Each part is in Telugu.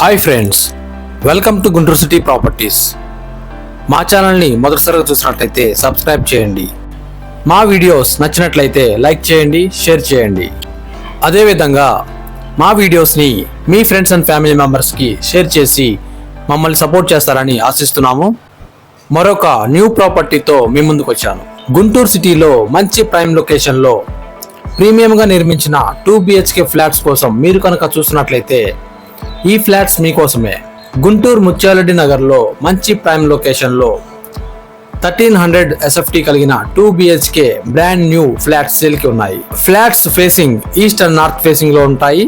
Hi friends welcome to Guntur city properties మా ఛానల్ని మొదటిసారిగా చూసినట్లయితే సబ్స్క్రైబ్ చేయండి. మా వీడియోస్ నచ్చినట్లయితే లైక్ చేయండి షేర్ చేయండి. అదేవిధంగా మా వీడియోస్ని మీ ఫ్రెండ్స్ అండ్ ఫ్యామిలీ మెంబర్స్కి షేర్ చేసి మమ్మల్ని సపోర్ట్ చేస్తారని ఆశిస్తున్నాము. మరొక న్యూ ప్రాపర్టీతో మీ ముందుకు వచ్చాను. గుంటూరు సిటీలో మంచి ప్రైమ్ లొకేషన్లో ప్రీమియంగా నిర్మించిన టూ బిహెచ్కే ఫ్లాట్స్ కోసం మీరు కనుక చూసినట్లయితే ఈ ఫ్లాట్స్ మీకోసమే. గుంటూరు ముత్యాలరెడ్డి నగర్లో మంచి ప్రైమ్ లొకేషన్లో థర్టీన్ హండ్రెడ్ ఎస్ఎఫ్టీ కలిగిన two BHK brand new flats సేల్కి ఉన్నాయి. Flats facing east and north ఫేసింగ్లో ఉంటాయి.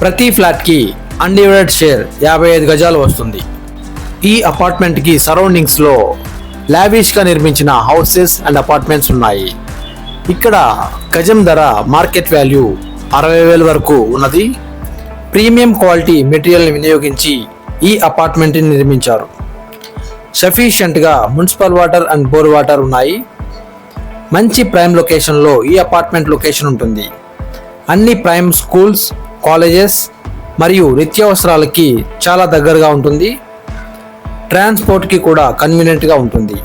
ప్రతి ఫ్లాట్కి అన్డివైడెడ్ షేర్ యాభై ఐదు గజాలు వస్తుంది. ఈ అపార్ట్మెంట్కి సరౌండింగ్స్లో లావిష్గా నిర్మించిన హౌసెస్ అండ్ అపార్ట్మెంట్స్ ఉన్నాయి. ఇక్కడ గజం ధర మార్కెట్ వాల్యూ అరవై వేల వరకు ఉన్నది. ప్రీమియం క్వాలిటీ మెటీరియల్ని వినియోగించి ఈ అపార్ట్మెంట్ని నిర్మించారు. సఫిషియెంట్గా municipal water and bore water ఉన్నాయి. మంచి ప్రైమ్ లొకేషన్లో ఈ అపార్ట్మెంట్ లొకేషన్ ఉంటుంది. అన్ని ప్రైమ్ స్కూల్స్ కాలేజెస్ మరియు నిత్యావసరాలకి చాలా దగ్గరగా ఉంటుంది. ట్రాన్స్పోర్ట్కి కూడా కన్వీనియంట్గా ఉంటుంది.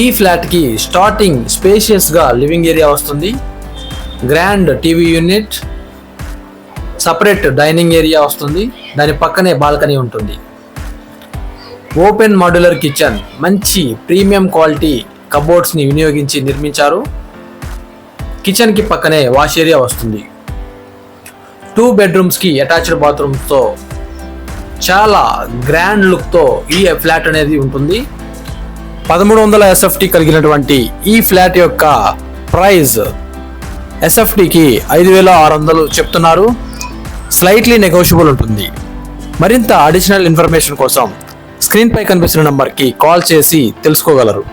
ఈ ఫ్లాట్కి స్టార్టింగ్ స్పేషియస్గా లివింగ్ ఏరియా వస్తుంది. Grand TV unit separate dining area వస్తుంది. దాని పక్కనే బాల్కనీ ఉంటుంది. ఓపెన్ మాడ్యులర్ కిచెన్ మంచి ప్రీమియం క్వాలిటీ కబోర్డ్స్ని వినియోగించి నిర్మించారు. కిచెన్కి పక్కనే వాష్ ఏరియా వస్తుంది. టూ బెడ్రూమ్స్కి అటాచ్డ్ బాత్రూమ్స్తో చాలా గ్రాండ్ లుక్తో ఈ ఫ్లాట్ అనేది ఉంటుంది. పదమూడు వందల ఎస్ఎఫ్టీ కలిగినటువంటి ఈ ఫ్లాట్ యొక్క ప్రైస్ ఎస్ఎఫ్టీకి ఐదు వేల ఆరు వందలు చెప్తున్నారు. స్లైట్లీ నెగోషియబుల్ ఉంటుంది. మరింత అడిషనల్ ఇన్ఫర్మేషన్ కోసం స్క్రీన్పై కనిపిస్తున్న నంబర్కి కాల్ చేసి తెలుసుకోగలరు.